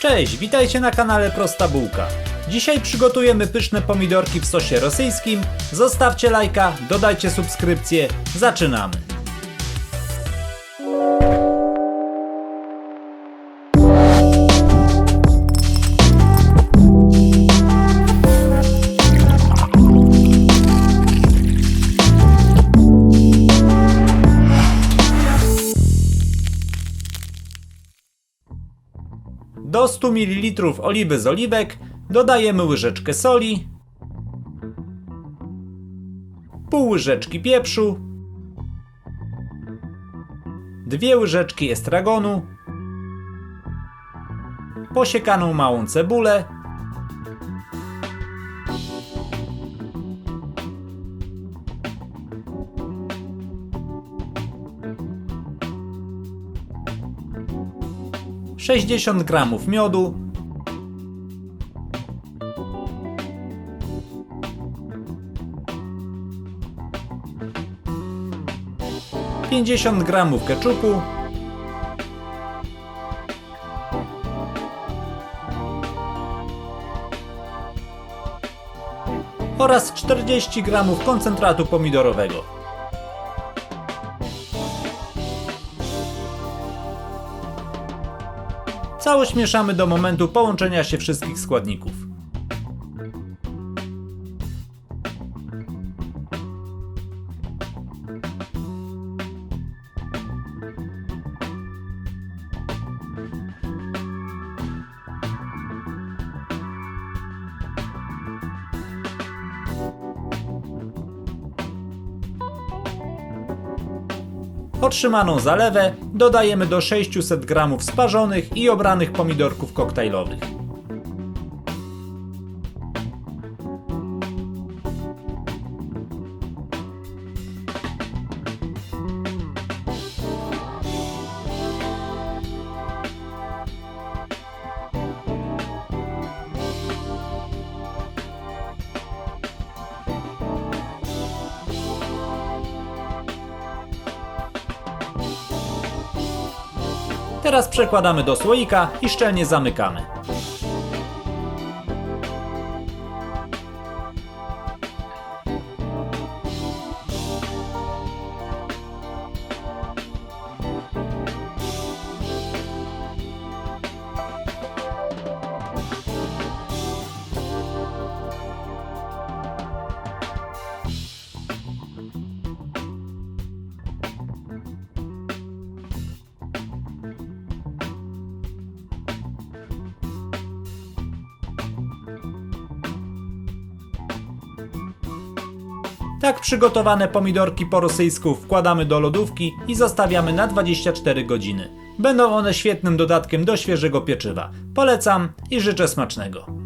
Cześć, witajcie na kanale Prosta Bułka. Dzisiaj przygotujemy pyszne pomidorki w sosie rosyjskim. Zostawcie lajka, dodajcie subskrypcję. Zaczynamy. Do 100 ml oliwy z oliwek dodajemy łyżeczkę soli, pół łyżeczki pieprzu, dwie łyżeczki estragonu, posiekaną małą cebulę, sześćdziesiąt gramów miodu, 50 gramów keczupu, oraz 40 gramów koncentratu pomidorowego. Całość mieszamy do momentu połączenia się wszystkich składników. Otrzymaną zalewę dodajemy do 600 g sparzonych i obranych pomidorków koktajlowych. Teraz przekładamy do słoika i szczelnie zamykamy. Tak przygotowane pomidorki po rosyjsku wkładamy do lodówki i zostawiamy na 24 godziny. Będą one świetnym dodatkiem do świeżego pieczywa. Polecam i życzę smacznego.